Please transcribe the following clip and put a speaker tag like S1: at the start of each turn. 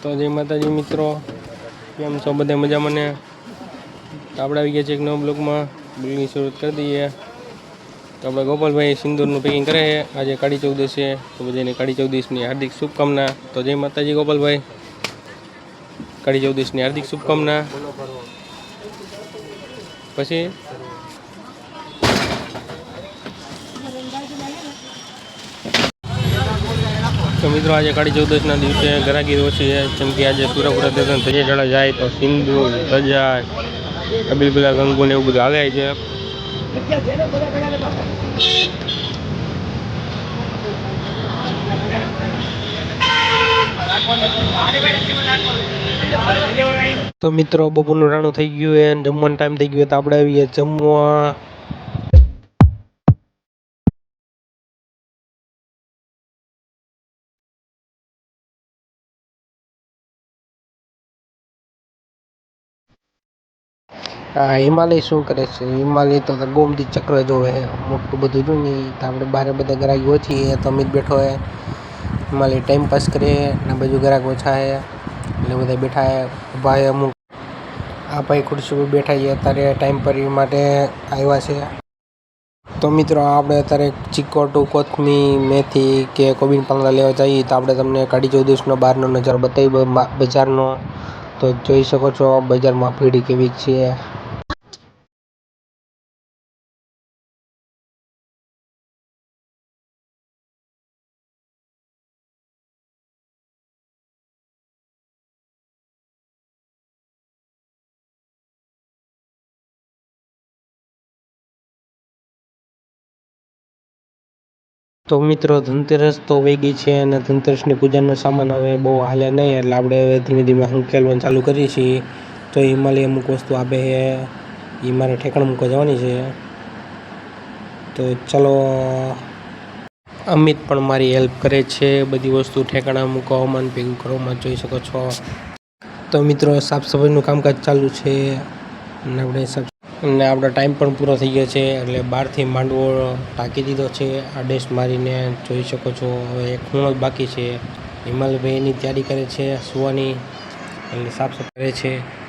S1: જય માતાજી મિત્રો. કેમ છો? બધા મજા મને આપણે આવી ગયા છે એક નવા બ્લોકમાં બ્લોગની શરૂઆત કરી દઈએ. તો આપણે ગોપાલભાઈ સિંદૂરનું પેકિંગ કરે છે. આજે કાળી ચૌદશ છે. તો બધાને કાળી ચૌદશની હાર્દિક શુભકામના. તો જય માતાજી ગોપાલભાઈ. કાળી ચૌદશની હાર્દિક શુભકામના. પછી તો મિત્રો આજે કાળી ચૌદશના દિવસે ગરાગી ઓછી છે જેમ કે આજે સુરપુરા દર્શન થઈ ચડા જાય તો સિંધુ સજા અબીલ ગુલા ગંગુ ને એવું બધું આવે છે. તો મિત્રો બપોરનું રાણું થઈ ગયું અને જમવાનું ટાઈમ થઈ ગયો તો આપણે આવીએ જમવા. હા, હિમાલય શું કરે છે? હિમાલય તો ગોમતી ચક્ર જોવે છે. મોટું બધું જો ને તો આપણે બહાર બધા ગ્રાહક ઓછી તો અમિત બેઠો હે હિમાલય ટાઈમ પાસ કરીએ ને બાજુ ગ્રાહક ઓછા હે એટલે બધા બેઠા હે ભાઈ અમુક આ ભાઈ ખુરશી પર બેઠા છે. અત્યારે ટાઈમ પર માટે આવ્યા છે. તો મિત્રો, આપણે અત્યારે ચીકોટું કોથમી મેથી કે કોબીન પાંદડા લેવા જઈએ તો આપણે તમને કાઢી ચૌદશનો બહારનો નજારો બતાવી. બજારનો. તો જોઈ શકો છો, બજારમાં ભીડ કેવી છે. તો મિત્રો ધનતેરસ તો વહી ગઈ છે અને ધનતેરસની પૂજાનો સામાન હવે બહુ હાલે નહીં એટલે આપણે હવે ધીમે ધીમે હંકેલવાનું ચાલુ કરીએ છીએ. તો હિમાલય અમુક વસ્તુ આપે છે. એ મારે ઠેકાણ મૂકવા જવાની છે. તો ચલો, અમિત પણ મારી હેલ્પ કરે છે. બધી વસ્તુ ઠેકાણા મૂકવામાં ભેગું કરવામાં જોઈ શકો છો. તો મિત્રો, સાફ સફાઈનું કામકાજ ચાલુ છે. અને આપણે સાફ અને આપણો ટાઈમ પણ પૂરો થઈ ગયો છે, એટલે બહારથી માંડવો ટાંકી દીધો છે આડેશ મારીને જોઈ શકો છો. હવે એક ખૂણો જ બાકી છે. હિમાલયભાઈ એની તૈયારી કરે છે સુવાની. એટલે સાફ સફાઈ કરે છે.